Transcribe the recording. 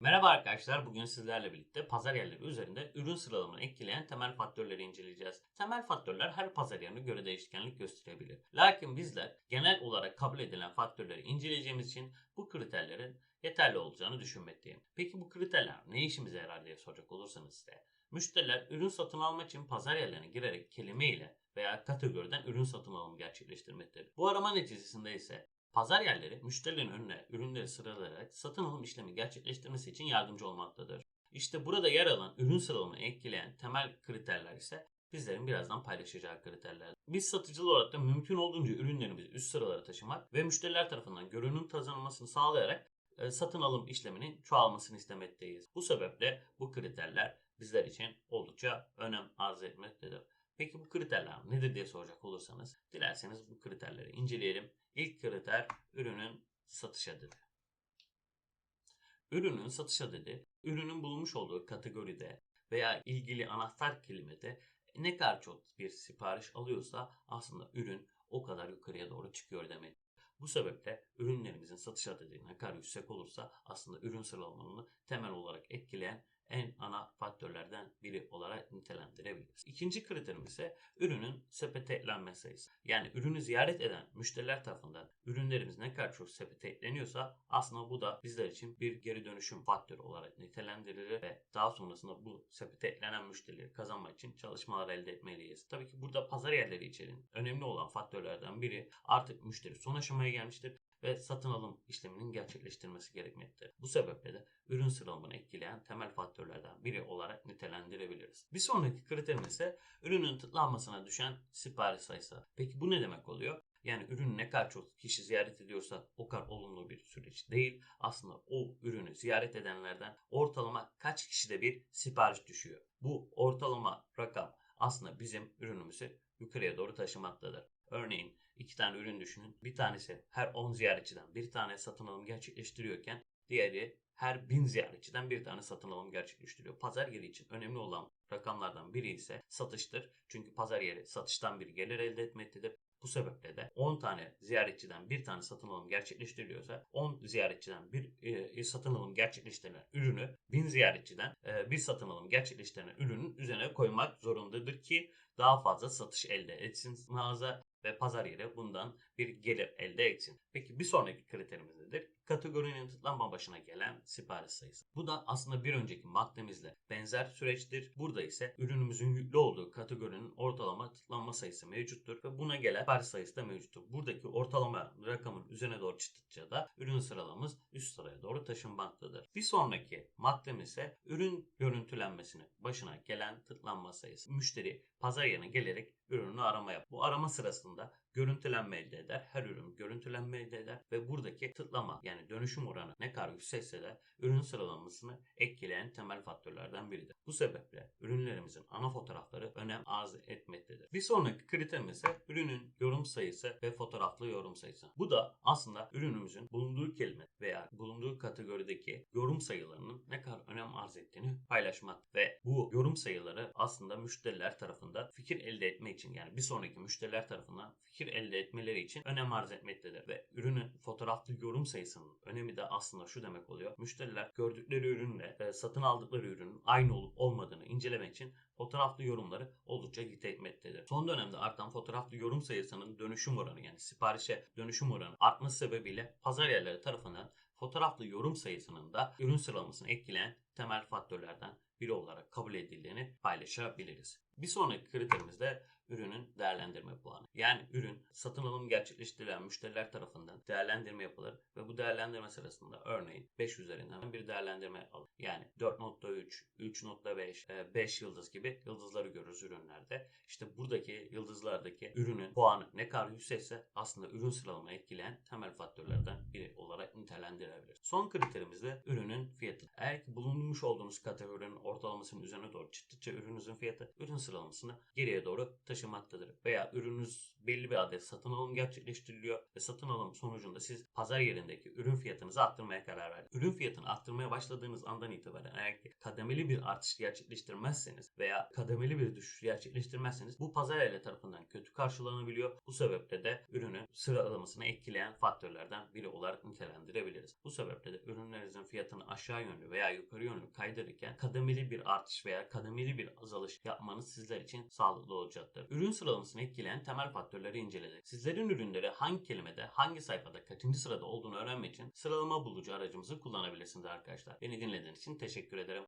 Merhaba arkadaşlar, bugün sizlerle birlikte pazar yerleri üzerinde ürün sıralamalarını etkileyen temel faktörleri inceleyeceğiz. Temel faktörler her pazar yerine göre değişkenlik gösterebilir. Lakin bizler genel olarak kabul edilen faktörleri inceleyeceğimiz için bu kriterlerin yeterli olacağını düşünmekteyim. Peki bu kriterler ne işimize yarar diye soracak olursanız size. Müşteriler ürün satın almak için pazar yerlerine girerek kelime ile veya kategoriden ürün satın alımı gerçekleştirmektedir. Bu arama neticesinde ise Pazar yerleri müşterilerin önüne ürünleri sıralayarak satın alım işlemi gerçekleştirmesi için yardımcı olmaktadır. İşte burada yer alan ürün sıralamayı etkileyen temel kriterler ise bizlerin birazdan paylaşacağı kriterler. Biz satıcılar olarak da mümkün olduğunca ürünlerimizi üst sıralara taşımak ve müşteriler tarafından görünüm kazanılmasını sağlayarak e, satın alım işleminin çoğalmasını istemekteyiz. Bu sebeple bu kriterler bizler için oldukça önem arz etmektedir. Peki bu kriterler nedir diye soracak olursanız dilerseniz bu kriterleri inceleyelim. İlk kriter ürünün satış adı. Ürünün satış adı, ürünün bulunmuş olduğu kategoride veya ilgili anahtar kelimede ne kadar çok bir sipariş alıyorsa aslında ürün o kadar yukarıya doğru çıkıyor demek. Bu sebeple ürünlerimizin satış adedi ne kadar yüksek olursa aslında ürün sıralamalarını temel olarak etkileyen en ana faktörlerden biri olarak nitelendirebiliriz. İkinci kriterimiz ise ürünün sepete eklenme sayısı. Yani ürünü ziyaret eden müşteriler tarafından ürünlerimiz ne kadar çok sepete ekleniyorsa aslında bu da bizler için bir geri dönüşüm faktörü olarak nitelendirilir ve daha sonrasında bu sepete eklenen müşterileri kazanmak için çalışmalar elde etmeliyiz. Tabii ki burada pazar yerleri için önemli olan faktörlerden biri artık müşteri son aşamaya gelmiştir ve satın alım işleminin gerçekleştirmesi gerekmektedir. Bu sebeple de ürün sıralamanı etkileyen temel faktörlerden biri olarak nitelendirebiliriz. Bir sonraki kriterimiz ise ürünün tıklanmasına düşen sipariş sayısı. Peki bu ne demek oluyor? Yani ürünü ne kadar çok kişi ziyaret ediyorsa o kadar olumlu bir süreç değil. Aslında o ürünü ziyaret edenlerden ortalama kaç kişide bir sipariş düşüyor. Bu ortalama rakam aslında bizim ürünümüzü yukarıya doğru taşımaktadır. Örneğin iki tane ürün düşünün. Bir tanesi her 10 ziyaretçiden bir tane satın alım gerçekleştiriyorken diğeri her 1000 ziyaretçiden bir tane satın alım gerçekleştiriyor. Pazar yeri için önemli olan rakamlardan biri ise satıştır. Çünkü pazar yeri satıştan bir gelir elde etmektedir. Bu sebeple de 10 tane ziyaretçiden bir tane satın alım gerçekleştiriliyorsa 10 ziyaretçiden bir e, satın alım gerçekleştirilen ürünü 1000 ziyaretçiden e, bir satın alım gerçekleştirilen ürünün üzerine koymak zorundadır ki daha fazla satış elde etsin mağaza ve pazar yeri bundan bir gelir elde etsin. Peki bir sonraki kriterimiz nedir? Kategorinin tıklanma başına gelen sipariş sayısı. Bu da aslında bir önceki maddemizle benzer süreçtir. Burada ise ürünümüzün yüklü olduğu kategorinin ortalama tıklanma sayısı mevcuttur ve buna gelen sipariş sayısı da mevcuttur. Buradaki ortalama rakamın üzerine doğru çıktıkça da ürün sıralamamız üst sıraya doğru taşınmaktadır. Bir sonraki maddemiz ise ürün görüntülenmesine başına gelen tıklanma sayısı. Müşteri pazar yerine gelerek ürünü arama yap. Bu arama sırasında görüntülenme elde eder. Her ürün görüntülenme elde eder ve buradaki tıklama yani dönüşüm oranı ne kadar yüksekse de ürün sıralamasını etkileyen temel faktörlerden biridir. Bu sebeple ürünlerimizin ana fotoğrafları önem arz etmektedir. Bir sonraki kriterimiz ise ürünün yorum sayısı ve fotoğraflı yorum sayısı. Bu da aslında ürünümüzün bulunduğu kelime veya bulunduğu kategorideki yorum sayılarının ne kadar önem arz ettiğini paylaşmak ve bu yorum sayıları aslında müşteriler tarafından fikir elde etmek için yani bir sonraki müşteriler tarafından fikir elde etmeleri için önem arz etmektedir. Ve ürünün fotoğraflı yorum sayısının önemi de aslında şu demek oluyor. Müşteriler gördükleri ürünle e, satın aldıkları ürünün aynı olup olmadığını incelemek için fotoğraflı yorumları oldukça etmektedir. Son dönemde artan fotoğraflı yorum sayısının dönüşüm oranı yani siparişe dönüşüm oranı artması sebebiyle pazar yerleri tarafından fotoğraflı yorum sayısının da ürün sıralamasını etkileyen temel faktörlerden biri olarak kabul edildiğini paylaşabiliriz. Bir sonraki kriterimiz de ürünün değerlendirme puanı. Yani ürün satın alım gerçekleştirilen müşteriler tarafından değerlendirme yapılır ve bu değerlendirme sırasında örneğin 5 üzerinden bir değerlendirme alır. Yani 4.3, 3.5, 5 yıldız gibi yıldızları görürüz ürünlerde. İşte buradaki yıldızlardaki ürünün puanı ne kadar yüksekse aslında ürün sıralamayı etkileyen temel faktörlerden biri olarak. Son kriterimiz de ürünün fiyatı. Eğer ki bulunmuş olduğunuz kategorinin ortalamasının üzerine doğru çıktıkça ürününüzün fiyatı ürün sıralamasını geriye doğru taşımaktadır. Veya ürününüz belli bir adet satın alım gerçekleştiriliyor ve satın alım sonucunda siz pazar yerindeki ürün fiyatınızı arttırmaya karar verdiniz. Ürün fiyatını arttırmaya başladığınız andan itibaren eğer ki kademeli bir artış gerçekleştirmezseniz veya kademeli bir düşüş gerçekleştirmezseniz bu pazar yerleri tarafından kötü karşılanabiliyor. Bu sebeple de ürünün sıralamasını etkileyen faktörlerden biri olarak nitelendirebiliriz. Bu sebeple de ürünlerinizin fiyatını aşağı yönlü veya yukarı yönlü kaydırırken kademeli bir artış veya kademeli bir azalış yapmanız sizler için sağlıklı olacaktır. Ürün sıralamasını etkileyen temel faktörleri inceledik. Sizlerin ürünleri hangi kelimede, hangi sayfada, kaçıncı sırada olduğunu öğrenmek için sıralama bulucu aracımızı kullanabilirsiniz arkadaşlar. Beni dinlediğiniz için teşekkür ederim.